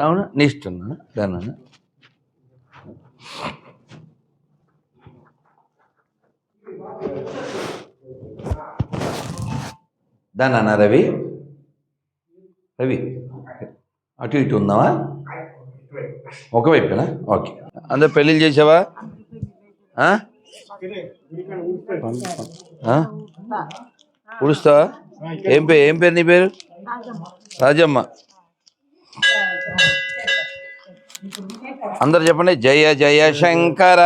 అవును నీ ఇష్టం నాన్న దాన్ని దాన్ని అన్న రవి. రవి అటు ఇటు ఉందామా ఒకవైపునా? ఓకే. అందరు పెళ్ళిళ్ళు చేసావా? ఉడుస్తావా? ఏం పేరు ఏం పేరు నీ పేరు? రాజమ్మ. అందరు చెప్పండి. జయ జయ శంకర.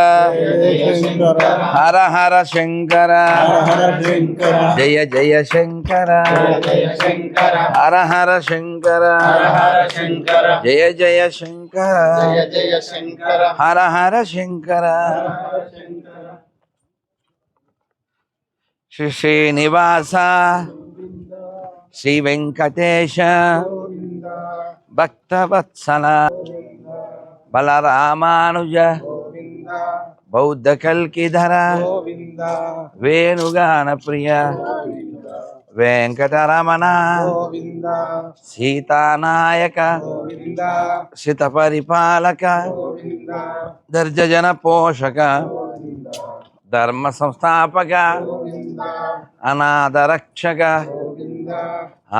హర హర శంకర. జయ జయ శంకర. హర హర శంకర. జయ జయ శంకర. హర హర శంకర. శ్రీ శ్రీనివాస శ్రీ వెంకటేశ. భక్తవత్సల బలరామానుజ బౌద్ధ కల్కిధర వేణుగాన ప్రియ వెంకటరమణ సీతానాయక శిత పరిపాలక దర్జజన పోషక ధర్మ సంస్థాపక అనాథ రక్షక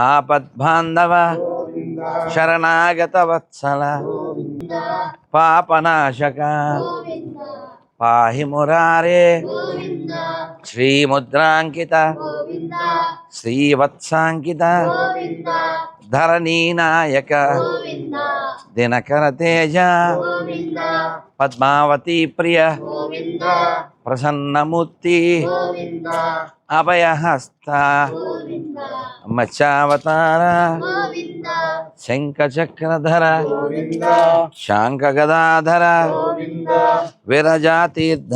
ఆపద్బాంధవ శరణాగత వత్సల పాపనాశక పాహి మురారే శ్రీముద్రాంకిత శ్రీవత్సాంకిత ధరణీనాయక దినకర తేజ పద్మావతి ప్రియ ప్రసన్నమూర్తి అభయహస్త మత్స్యావతార శంఖచక్రధర శాంఖగదాధర విరజాతీర్థ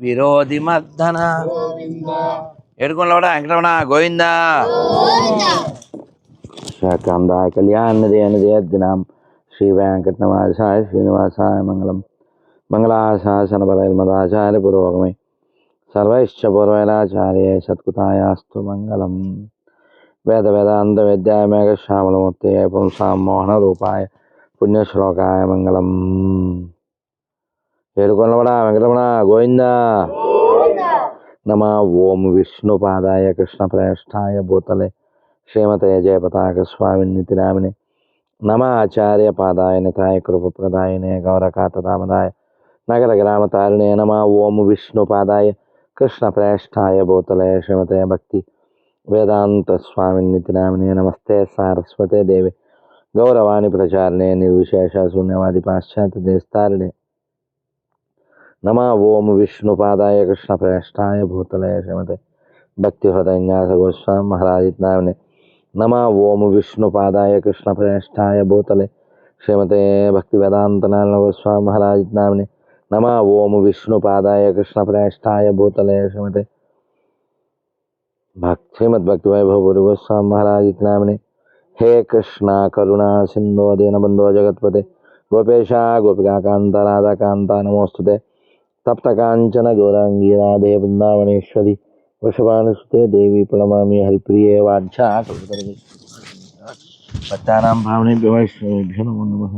విరోధి మర్దన ఏడుకొండలవాడ వెంకటరమణ గోవిందా. శాకందాయ కళ్యాణదే అనుదేద్దినాం శ్రీ వెంకటనివాసాయ శ్రీనివాసాయ మంగళం. మంగళాశాసన బలైర్మదాచార్య పురోగమే. సర్వైశ్చ పూర్వైరాచార్య సత్కృతాయాస్తు మంగళం. വേദവേദാന്ത വ്യജ്ഞാമേഘ ശ്യാമലമൂർത്തിയെ പുംസാമോഹനരൂപായ പുണ്യശ്ലോകായ മംഗളം ഏഴുകൊള്ളവട വെങ്കടമണ ഗോവിന്ദ നമ ഓം വിഷ്ണുപാദായ കൃഷ്ണപ്രേഷ്ഠായ ഭൂതലെ ശ്രീമതേ ജയപതാകസ്വാമിനിതിരാമിനെ നമ ആചാര്യപാദായ നതായ കൃപപ്രദായനെ ഗൗരകാത്തതാമതായ നഗരഗ്രാമതാരിണേ നമ ഓം വിഷ്ണുപാദായ കൃഷ്ണപ്രേഷ്ഠായ ഭൂതലെ ശ്രീമതേ ഭക്തി వేదాంత స్వామినితి నామిని నమస్తే సారస్వతే దేవి. గౌరవాణి ప్రచారణే నిర్విశేష శూన్యవాది పాశ్చాత్య దేస్తారిణే నమ ఓం విష్ణుపాదాయ కృష్ణ ప్రేష్టాయ భూతలయ శ్రీమతే భక్తి హృదయన్యాస గోస్వామి మహారాజిత్ నామిని నమ ఓం విష్ణుపాదాయ కృష్ణ ప్రేష్టాయ భూతలే శ్రీమతే భక్తి వేదాంతనారాయణ గోస్వామి మహారాజిత్ నామిని నమ ఓం విష్ణుపాదాయ కృష్ణ ప్రేష్టాయ భూతలే శ్రీమతే भक्तिमद्भक्तिवैभवगोस्वामहाराज नामने हे कृष्णा करुणा सिंधो दीन बंधो जगतपते गोपेशा गोपिकांता राधाकांता नमोस्तुते तप्त कांचन गौरांगी राधे वृंदावनेश्वरी वृषभानुसुते देवी प्रणमामि हरिप्रिय वाचा भक्तानां भावनेभ्यो वैष्णवेभ्यो नमो नमः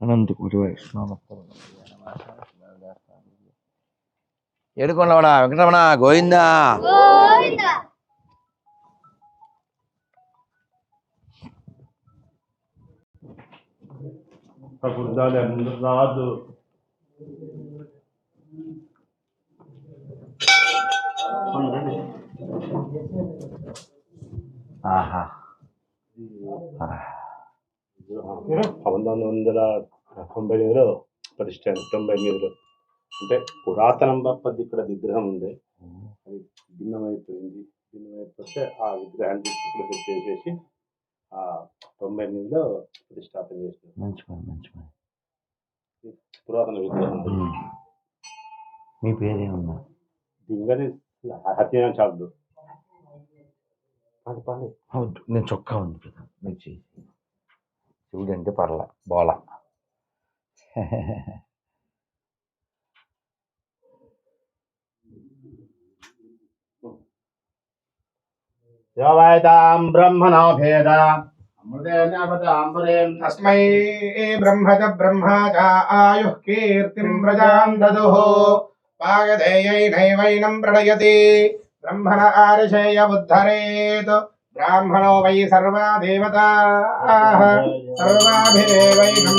अनन्तकोटिवैष्णवभक्तवृन्दावः எடுக்கணும்லவனா வெங்கடரமணா கோவிந்தா ఆహా పంతొమ్మిది వందల తొంభై ఎనిమిదిలో ప్రతిష్టాను తొంభై ఎనిమిదిలో అంటే పురాతన పద్ధతి ఇక్కడ విగ్రహం ఉండే అది భిన్నమైపోయింది భిన్నమైపోతే ఆ విగ్రహాన్ని ఇక్కడ పెట్టేసేసి ఆ. తొంభై ఎనిమిదిలో ప్రతిష్టాపన చేసినారు మంచి పని మంచి పని. పురాతన విగ్రహం. మీ పేరేమన్నా దింగని హత్య చాలు పండి పండి. అవును నేను చొక్కా ఉంది కదా మీరు శివుడు అంటే పర్ల బోల. దేవాయతాం బ్రహ్మణో భేద. తస్మై. బ్రహ్మ చ బ్రహ్మ చ ఆయుః కీర్తిం ప్రజాం దదుః. పాగధేయైనైవైనం ప్రణయతి. బ్రహ్మణ ఆరిషేయ ఉద్ధరేత్. బ్రాహ్మణో వై సర్వా దేవతాః సర్వాభిరేవైనం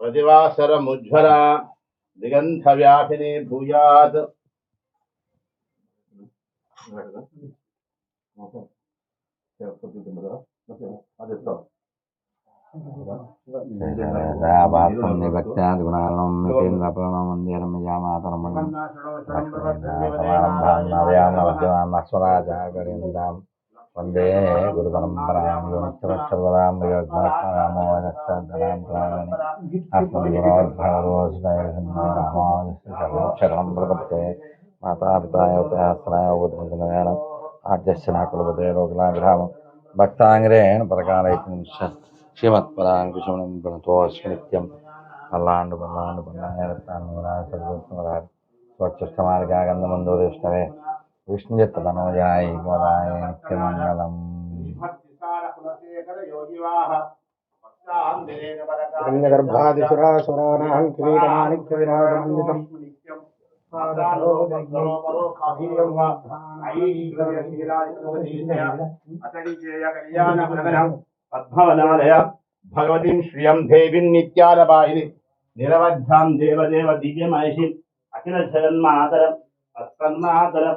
प्रतिवासरमुज्ज्वला दिगन्धव्यापिने भूयात् गुणालम्बिकेन्द्रप्रणमन्दिरमिजामातरमणि వందే గురు పరంపరాం యోనిత్యవక్షరవరాం యోగ్మరామో నక్షరాం ప్రాణని ఆత్మగురోద్భవరోజనం ప్రపత్తే మాతాపితాయోతయాస్త్రాయ ఉపద్రవేణ ఆద్యస్య నాకులపతే రోగిలాగ్రామం భక్తాంగ్రేణ పరకాలైతం శ్రీమత్పరాంకుశమనం ప్రణతోస్మి నిత్యం పల్లాండు పల్లాండు స్వచ్ఛమార్గాగంధమందోదిష్టవే విష్ణుజిత్తనోజాయ గోదాయ నిత్యమంగళం హిరణ్యగర్భాదిసురాసురాణాం కిరీటమాణిక్య విరాజమండితం పద్మవనాలయ భగవतीं శ్రియం దేవీం నిత్యాలపాయిని నిరవధ్యాం దేవదేవ దివ్యమహిషి అఖిల జగన్మాతరం అస్మన్మాతరం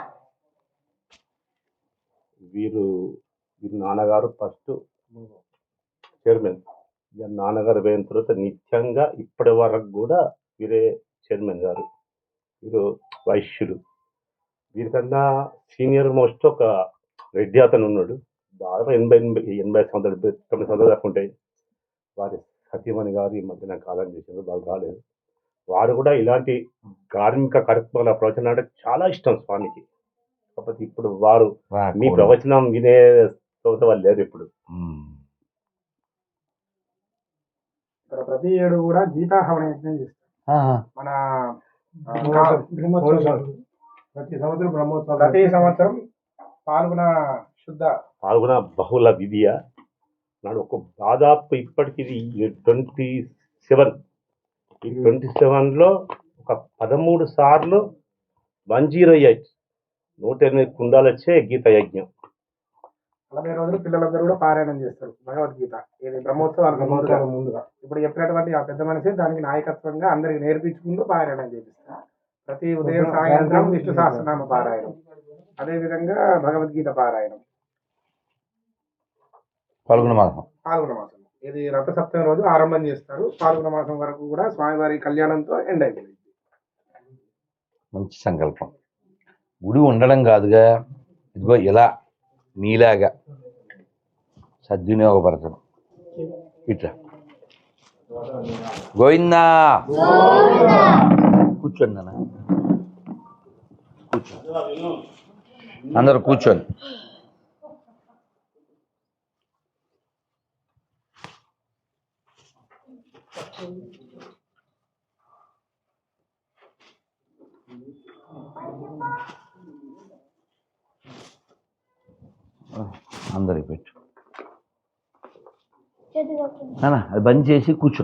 వీరు వీరి నాన్నగారు ఫస్ట్ చైర్మన్. ఇక నాన్నగారు పోయిన తర్వాత నిత్యంగా ఇప్పటి వరకు కూడా వీరే చైర్మన్ గారు. వీరు వైశ్యుడు వీరికన్నా సీనియర్ మోస్ట్ ఒక రెడ్డి అతను ఉన్నాడు. దాదాపు ఎనభై ఎనభై ఎనభై సంవత్సరాలు తొమ్మిది సంవత్సరాలు దాకా ఉంటాయి. వారి సతీమణి గారు ఈ మధ్యన కాలం చేశారు వాళ్ళు రాలేదు. వారు కూడా ఇలాంటి కార్మిక కార్యక్రమాల ప్రవచనం అంటే చాలా ఇష్టం స్వామికి. కాకపోతే ఇప్పుడు వారు మీ ప్రవచనం వినే స్తోత వాళ్ళు లేరు ఇప్పుడు. ఇక్కడ ప్రతి ఏడు కూడా గీతాహవన యజ్ఞం చేస్తారు. మన ఆ, ప్రతి సంవత్సరం బ్రహ్మోత్సవం ప్రతి సంవత్సరం పాల్గొన శుద్ధ. పాల్గొన బహుళ విధియ. నాడు ఒక దాదాపు ఇప్పటికి ట్వంటీ సెవెన్. ఈ ట్వంటీ సెవెన్లో ఒక పదమూడు సార్లు వన్ జీరో ఎయిట్ నూట ఎనిమిది కుండాలు వచ్చే గీత యజ్ఞం. నలభై రోజులు పిల్లలందరూ కూడా పారాయణం చేస్తారు. భగవద్గీత. ఇది బ్రహ్మోత్సవాలకు ముందుగా. ముందుగా. ఇప్పుడు చెప్పినటువంటి ఆ పెద్ద మనిషి దానికి నాయకత్వంగా అందరికి నేర్పించుకుంటూ పారాయణం చేపిస్తారు. ప్రతి ఉదయం సాయంత్రం విష్ణు సహస్రనామ పారాయణం. అదే విధంగా భగవద్గీత పారాయణం. పలుగున మాసం. పాల్గొన మాసం. ఇది రథ సప్తమి రోజు ఆరంభం చేస్తారు. పాల్గొన మాసం వరకు కూడా స్వామివారి కళ్యాణంతో ఎండ్ అయిపోయింది. మంచి సంకల్పం. గుడి ఉండడం కాదుగా. ఇదిగో ఇలా నీలాగా సద్వినియోగపరచడం. ఇట్లా. గోవిందా. కూర్చోండి నాన్న. కూర్చోండి అందరు కూర్చోండి. అందరికి పెట్టు. అది బంద్ చేసి కూర్చో.